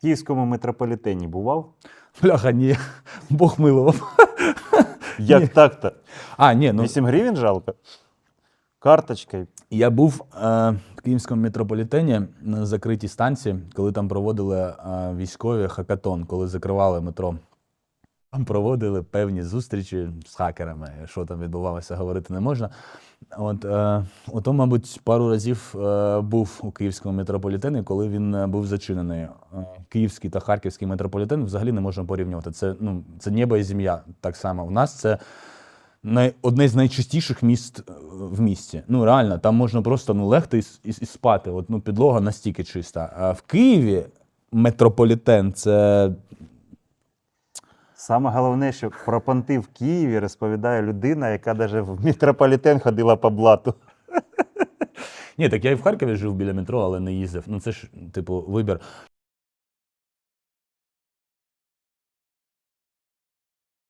Київському митрополітені бував? Бляха, ні, Бог милував. Як так-то? А, ні, ну 8 гривень жалко? Карточкою. я був е, в київському метрополітені на закритій станції, коли там проводили е, військові хакатон, коли закривали метро. Там проводили певні зустрічі з хакерами. Що там відбувалося, говорити не можна. От, е, ото, мабуть, пару разів е, був у київському метрополітені, коли він е, був зачинений. Е, Київський та харківський метрополітен взагалі не можна порівнювати. Це, ну, це небо і земля так само. У нас це най, одне з найчистіших міст е, в місті. Ну, реально, там можна просто ну, легти і, і, і спати. От, ну, підлога настільки чиста. А в Києві метрополітен це Саме головне, що про понти в Києві розповідає людина, яка навіть в метрополітен ходила по блату. Ні, так я і в Харкові жив біля метро, але не їздив. Ну це ж, типу, вибір.